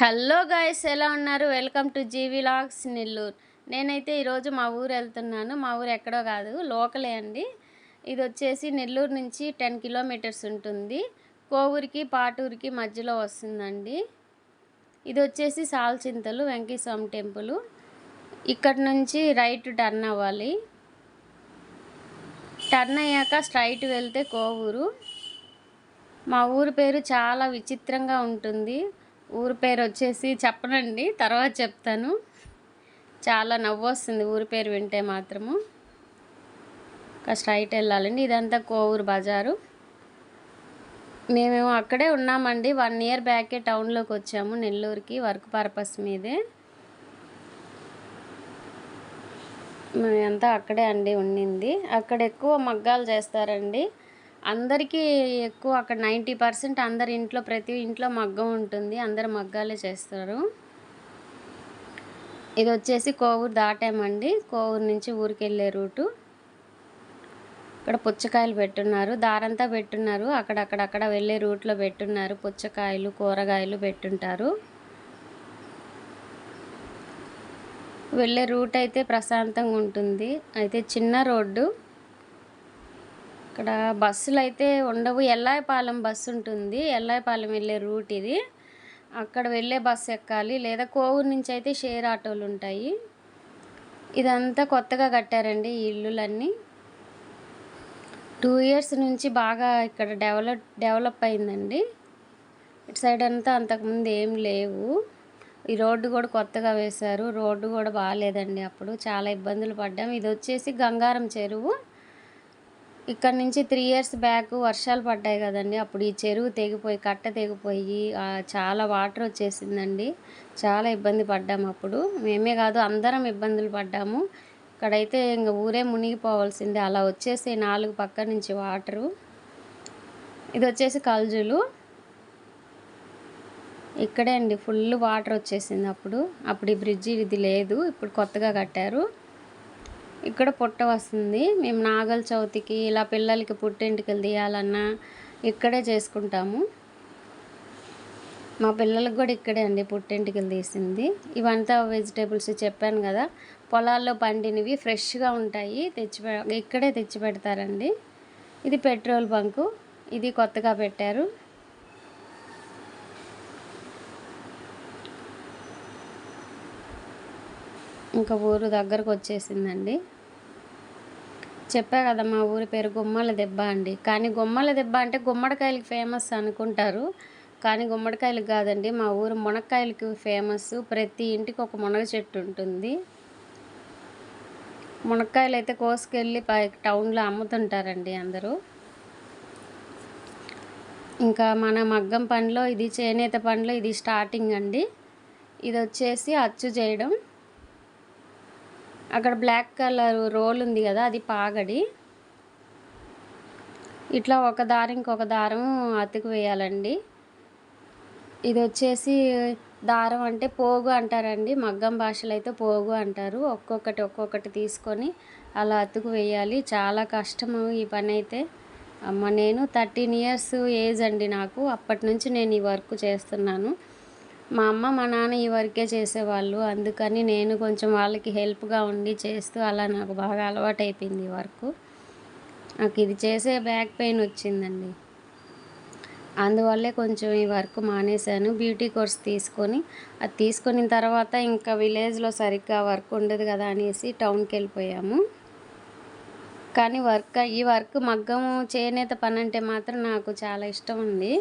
Hello guys ఎలా ఉన్నారు? Welcome to GV logs Nellore. నేనైతే ఈరోజు మా ఊరు వెళ్తున్నాను. మా ఊరు ఎక్కడో కాదు లోకలే అండి. ఇది వచ్చేసి నెల్లూరు నుంచి టెన్ కిలోమీటర్స్ ఉంటుంది. కోవూరికి పాటూరికి మధ్యలో వస్తుందండి. ఇది వచ్చేసి సాల్చింతలు వెంకటస్వామి టెంపుల్. ఇక్కడ నుంచి రైట్ టర్న్ అవ్వాలి. టర్న్ అయ్యాక స్ట్రైట్ వెళ్తే కోవూరు. మా ఊరి పేరు చాలా విచిత్రంగా ఉంటుంది. ఊరి పేరు వచ్చేసి చెప్పనండి తర్వాత చెప్తాను. చాలా నవ్వు వస్తుంది ఊరి పేరు వింటే మాత్రము. ఒక స్ట్రైట్ వెళ్ళాలండి ఇదంతా కోవూరు బజారు. మేమేమో అక్కడే ఉన్నామండి వన్ ఇయర్ బ్యాకే టౌన్లోకి వచ్చాము నెల్లూరుకి వర్క్ పర్పస్ మీదే. మేమంతా అక్కడే అండి ఉండింది. అక్కడ ఎక్కువ మగ్గాలు చేస్తారండి. అందరికీ ఎక్కువ అక్కడ నైంటీ పర్సెంట్ అందరి ఇంట్లో ప్రతి ఇంట్లో మగ్గం ఉంటుంది. అందరు మగ్గాలే చేస్తారు. ఇది వచ్చేసి కోవూరు దాటామండి. కోవూరు నుంచి ఊరికి వెళ్ళే రూటు. ఇక్కడ పుచ్చకాయలు పెట్టున్నారు. దారంతా పెట్టున్నారు. అక్కడక్కడక్కడ వెళ్ళే రూట్లో పెట్టున్నారు. పుచ్చకాయలు కూరగాయలు పెట్టుంటారు. వెళ్ళే రూట్ అయితే ప్రశాంతంగా ఉంటుంది. అయితే చిన్న రోడ్డు. ఇక్కడ బస్సులు అయితే ఉండవు. ఎల్లాయపాలెం బస్సు ఉంటుంది ఎల్లాయపాలెం వెళ్ళే రూట్ ఇది. అక్కడ వెళ్ళే బస్సు ఎక్కాలి. లేదా కోవూరు నుంచి అయితే షేర్ ఆటోలు ఉంటాయి ఇదంతా కొత్తగా కట్టారండి ఈ ఇల్లులన్నీ. టూ ఇయర్స్ నుంచి బాగా ఇక్కడ డెవలప్ డెవలప్ అయిందండి ఇటు సైడ్ అంతా అంతకుముందు ఏం లేవు. ఈ రోడ్డు కూడా కొత్తగా వేశారు. రోడ్డు కూడా బాగాలేదండి అప్పుడు. చాలా ఇబ్బందులు పడ్డాం. ఇది వచ్చేసి గంగారం చెరువు. ఇక్కడ నుంచి త్రీ ఇయర్స్ బ్యాక్ వర్షాలు పడ్డాయి కదండి. అప్పుడు ఈ చెరువు తెగిపోయి కట్ట తెగిపోయి చాలా వాటర్ వచ్చేసిందండి. చాలా ఇబ్బంది పడ్డాము అప్పుడు. మేమే కాదు అందరం ఇబ్బందులు పడ్డాము. ఇక్కడైతే ఇంకా ఊరే మునిగిపోవాల్సిందే. అలా వచ్చేసి నాలుగు పక్క నుంచి వాటరు ఇది వచ్చేసి కల్జులు. ఇక్కడే అండి ఫుల్ వాటర్ వచ్చేసింది అప్పుడు. అప్పుడు ఈ బ్రిడ్జి ఇది లేదు ఇప్పుడు కొత్తగా కట్టారు. ఇక్కడ పుట్ట వస్తుంది. మేము నాగల చవితికి ఇలా పిల్లలకి పుట్టింటికలు తీయాలన్నా ఇక్కడే చేసుకుంటాము. మా పిల్లలకు కూడా ఇక్కడే అండి పుట్టింటికలు తీసింది. ఇవంతా వెజిటేబుల్స్ చెప్పాను కదా. పొలాల్లో పండినవి ఫ్రెష్గా ఉంటాయి. తెచ్చి ఇక్కడే తెచ్చి పెడతారండి. ఇది పెట్రోల్ బంకు. ఇది కొత్తగా పెట్టారు. ఇంకా ఊరు దగ్గరకు వచ్చేసిందండి. చెప్పా కదా మా ఊరి పేరు గుమ్మల దెబ్బ అండి. కానీ గుమ్మల దెబ్బ అంటే గుమ్మడికాయలకి ఫేమస్ అనుకుంటారు. కానీ గుమ్మడికాయలకు కాదండి మా ఊరు మునక్కాయలకి ఫేమస్. ప్రతి ఇంటికి ఒక మునగ చెట్టు ఉంటుంది. మునక్కాయలు అయితే కోసుకెళ్ళి పై టౌన్లో అమ్ముతుంటారండి అందరూ. ఇంకా మన మగ్గం పనిలో ఇది చేనేత పనిలో ఇది స్టార్టింగ్ అండి. ఇది వచ్చేసి అచ్చు చేయడం. అక్కడ బ్లాక్ కలర్ రోల్ ఉంది కదా అది పాగడి. ఇట్లా ఒక దారం ఇంకొక దారం అతుకు వేయాలండి. ఇది వచ్చేసి దారం అంటే పోగు అంటారండి. మగ్గం భాషలో అయితే పోగు అంటారు. ఒక్కొక్కటి ఒక్కొక్కటి తీసుకొని అలా అతుకు వేయాలి. చాలా కష్టము ఈ పని అయితే. అమ్మ నేను థర్టీన్ ఇయర్స్ ఏజ్ అండి నాకు. అప్పటి నుంచి నేను ఈ వర్క్ చేస్తున్నాను. మా అమ్మ మా నాన్న ఈ వర్కే చేసేవాళ్ళు. అందుకని నేను కొంచెం వాళ్ళకి హెల్ప్గా ఉండి చేస్తూ అలా నాకు బాగా అలవాటు అయిపోయింది ఈ వర్క్. నాకు ఇది చేసే బ్యాక్ పెయిన్ వచ్చిందండి. అందువల్లే కొంచెం ఈ వర్క్ మానేశాను. బ్యూటీ కోర్స్ తీసుకొని అది తీసుకున్న తర్వాత ఇంకా విలేజ్లో సరిగ్గా వర్క్ ఉండదు కదా అనేసి టౌన్కి వెళ్ళిపోయాము. కానీ వర్క్ ఈ వర్క్ మగ్గము చేనేత పని అంటే మాత్రం నాకు చాలా ఇష్టం ఉంది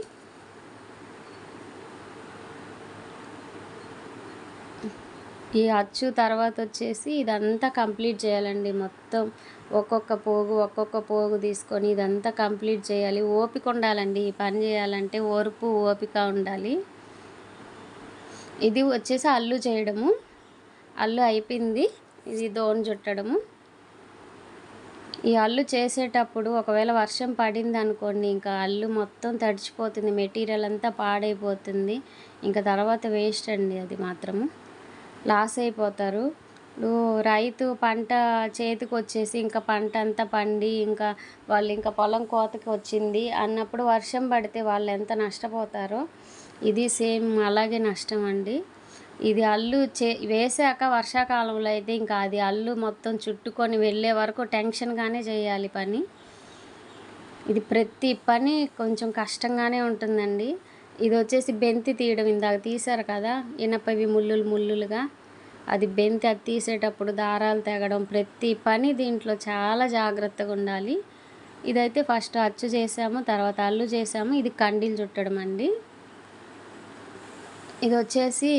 ఈ అచ్చు తర్వాత వచ్చేసి ఇదంతా కంప్లీట్ చేయాలండి మొత్తం. ఒక్కొక్క పోగు ఒక్కొక్క పోగు తీసుకొని ఇదంతా కంప్లీట్ చేయాలి. ఓపిక ఉండాలండి. ఈ పని చేయాలంటే ఓర్పు ఓపిక ఉండాలి. ఇది వచ్చేసి అల్లు చేయడము. అల్లు అయిపోయింది. ఇది దోన్ చుట్టడము. ఈ అల్లు చేసేటప్పుడు ఒకవేళ వర్షం పడింది అనుకోండి ఇంకా అల్లు మొత్తం తడిచిపోతుంది. మెటీరియల్ అంతా పాడైపోతుంది. ఇంకా తర్వాత వేస్ట్ అండి అది మాత్రము. లాస్ అయిపోతారు. రైతు పంట చేతికి వచ్చేసి ఇంకా పంట అంతా పండి ఇంకా వాళ్ళు ఇంకా పొలం కోతకి వచ్చింది అన్నప్పుడు వర్షం పడితే వాళ్ళు ఎంత నష్టపోతారో ఇది సేమ్ అలాగే నష్టం అండి. ఇది అల్లు చే వేసాక వర్షాకాలంలో అయితే ఇంకా అది అల్లు మొత్తం చుట్టుకొని వెళ్ళే వరకు టెన్షన్గానే చేయాలి పని. ఇది ప్రతి పని కొంచెం కష్టంగానే ఉంటుందండి. ఇది వచ్చేసి బెంతి తీయడం ఇందాక తీశారు కదా ఇనపవి ముళ్ళులు ముళ్ళులుగా. అది బెంతి అది తీసేటప్పుడు దారాలు తెగడం ప్రతి పని దీంట్లో చాలా జాగ్రత్తగా ఉండాలి. ఇదైతే ఫస్ట్ అచ్చు చేసాము తర్వాత అల్లు చేసాము ఇది కండీలు చుట్టడం అండి. ఇది వచ్చేసి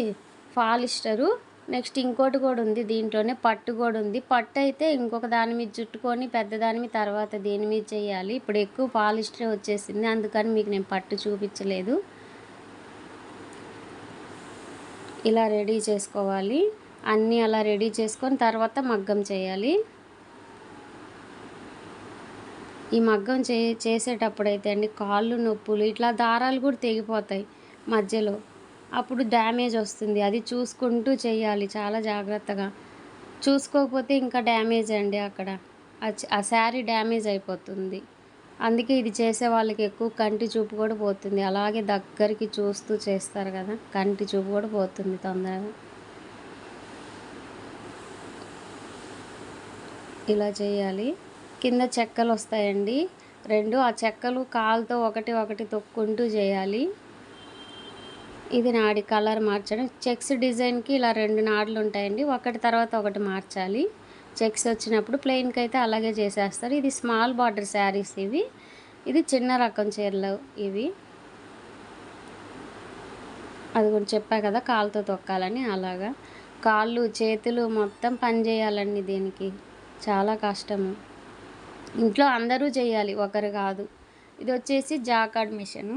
ఫాలిస్టరు నెక్స్ట్ ఇంకోటి కూడా ఉంది దీంట్లోనే పట్టు కూడా ఉంది. పట్టు అయితే ఇంకొక దాని మీద చుట్టుకొని పెద్ద దాని మీద తర్వాత దేని మీద చేయాలి. ఇప్పుడు ఎక్కువ పాలిస్టరే వచ్చేసింది అందుకని మీకు నేను పట్టు చూపించలేదు. ఇలా రెడీ చేసుకోవాలి. అన్నీ అలా రెడీ చేసుకొని తర్వాత మగ్గం చేయాలి. ఈ మగ్గం చే చేసేటప్పుడైతే అండి కాళ్ళు నొప్పులు ఇట్లా దారాలు కూడా తెగిపోతాయి మధ్యలో. అప్పుడు డ్యామేజ్ వస్తుంది. అది చూసుకుంటూ చేయాలి చాలా జాగ్రత్తగా. చూసుకోకపోతే ఇంకా డ్యామేజ్ అండి అక్కడ. ఆ శారీ డ్యామేజ్ అయిపోతుంది. అందుకే ఇది చేసే వాళ్ళకి ఎక్కువ కంటి చూపు కూడా పోతుంది. అలాగే దగ్గరికి చూస్తూ చేస్తారు కదా కంటి చూపు కూడా పోతుంది తొందరగా. ఇలా చేయాలి. కింద చెక్కలు వస్తాయండి. రెండు ఆ చెక్కలు కాలుతో ఒకటి ఒకటి తొక్కుంటూ చేయాలి. ఇది నాడి కలర్ మార్చడం. చెక్స్ డిజైన్కి ఇలా రెండు నాడులు ఉంటాయండి. ఒకటి తర్వాత ఒకటి మార్చాలి. చెక్స్ వచ్చినప్పుడు ప్లెయిన్కి అయితే అలాగే చేసేస్తారు. ఇది స్మాల్ బార్డర్ శారీస్ ఇవి. ఇది చిన్న రకం చీరలు ఇవి. అది కూడా చెప్పా కదా కాలుతో తొక్కాలని అలాగా. కాళ్ళు చేతులు మొత్తం పని చేయాలండి దీనికి. చాలా కష్టము. ఇంట్లో అందరూ చేయాలి ఒకరు కాదు. ఇది వచ్చేసి జాకాడ్ మిషను.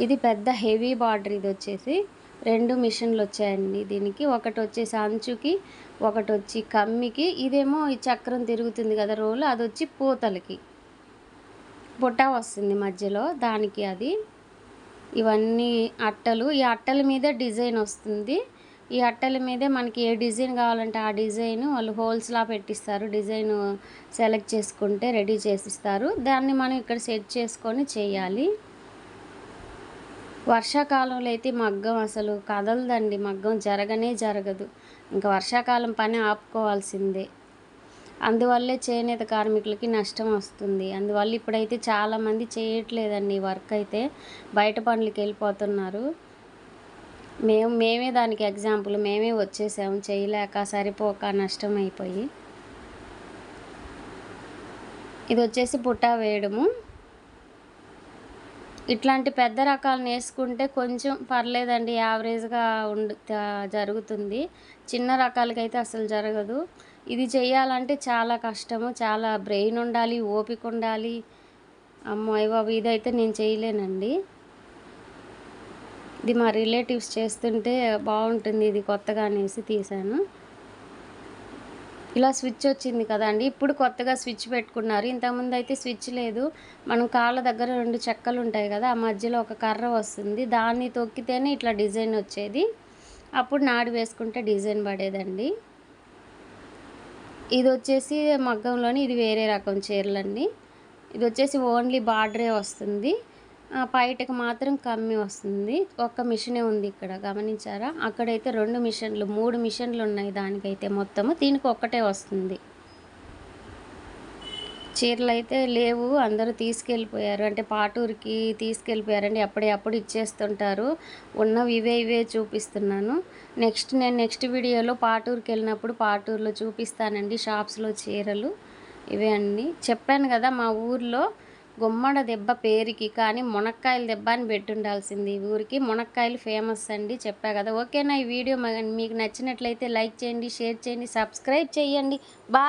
ఇది పెద్ద హెవీ బార్డర్ ఇది వచ్చేసి. రెండు మిషన్లు వచ్చాయండి. దీనికి ఒకటి వచ్చి సంచుకి ఒకటి వచ్చి కమ్మికి ఇదేమో ఈ చక్రం తిరుగుతుంది కదా రోలు అది వచ్చి పూతలకి. బుట్ట వస్తుంది మధ్యలో దానికి అది. ఇవన్నీ అట్టలు ఈ అట్టల మీద డిజైన్ వస్తుంది. ఈ అట్టల మీదే మనకి ఏ డిజైన్ కావాలంటే ఆ డిజైన్ వాళ్ళు హోల్స్లా పెట్టిస్తారు. డిజైన్ సెలెక్ట్ చేసుకుంటే రెడీ చేసిస్తారు. దాన్ని మనం ఇక్కడ సెట్ చేసుకొని చేయాలి. వర్షాకాలంలో అయితే మగ్గం అసలు కదలదండి. మగ్గం జరగనే జరగదు. ఇంకా వర్షాకాలం పని ఆపుకోవాల్సిందే. అందువల్లే చేనేత కార్మికులకి నష్టం వస్తుంది. అందువల్ల ఇప్పుడైతే చాలామంది చేయట్లేదండి వర్క్ అయితే. బయట పనులకి వెళ్ళిపోతున్నారు. మేము మేమే దానికి ఎగ్జాంపుల్. మేమే వచ్చేసాము. చేయలేక సరిపోక నష్టం అయిపోయి. ఇది వచ్చేసి పుట్టా వేయడము. ఇట్లాంటి పెద్ద రకాలు వేసుకుంటే కొంచెం పర్లేదండి యావరేజ్గా ఉండు జరుగుతుంది. చిన్న రకాలకైతే అసలు జరగదు. ఇది చేయాలంటే చాలా కష్టము చాలా బ్రెయిన్ ఉండాలి ఓపిక ఉండాలి. అమ్మో బాబు ఇదైతే నేను చేయలేనండి. ఇది మా రిలేటివ్స్ చేస్తుంటే బాగుంటుంది ఇది కొత్తగా అనేసి తీశాను. ఇలా స్విచ్ వచ్చింది కదండి ఇప్పుడు కొత్తగా స్విచ్ పెట్టుకున్నారు. ఇంతకుముందు అయితే స్విచ్ లేదు. మనం కాళ్ళ దగ్గర రెండు చెక్కలు ఉంటాయి కదా ఆ మధ్యలో ఒక కర్ర వస్తుంది. దాన్ని తొక్కితేనే ఇట్లా డిజైన్ వచ్చేది. అప్పుడు నాడు వేసుకుంటే డిజైన్ పడేదండి. ఇది వచ్చేసి మగ్గంలోని ఇది వేరే రకం చీరలండి. ఇది వచ్చేసి ఓన్లీ బార్డరే వస్తుంది. బయటకు మాత్రం కమ్మి వస్తుంది. ఒక్క మిషనే ఉంది ఇక్కడ గమనించారా? అక్కడైతే రెండు మిషన్లు మూడు మిషన్లు ఉన్నాయి దానికైతే మొత్తము. దీనికి ఒక్కటే వస్తుంది. చీరలు అయితే లేవు అందరూ తీసుకెళ్ళిపోయారు. అంటే పాటూరికి తీసుకెళ్ళిపోయారండి అప్పుడే అప్పుడు ఇచ్చేస్తుంటారు. ఉన్నవి ఇవే ఇవే చూపిస్తున్నాను. నెక్స్ట్ నేను నెక్స్ట్ వీడియోలో పాటూరుకి వెళ్ళినప్పుడు పాటూరులో చూపిస్తానండి షాప్స్లో చీరలు. ఇవే అండి చెప్పాను కదా మా ఊర్లో గుమ్మడ దెబ్బ పేరుకి కానీ మునక్కాయల దెబ్బ అని పెట్టుండాల్సింది. ఊరికి మునక్కాయలు ఫేమస్ అండి చెప్పా కదా. ఓకేనా ఈ వీడియో మీకు నచ్చినట్లయితే లైక్ చేయండి షేర్ చేయండి సబ్స్క్రైబ్ చేయండి. బాయ్.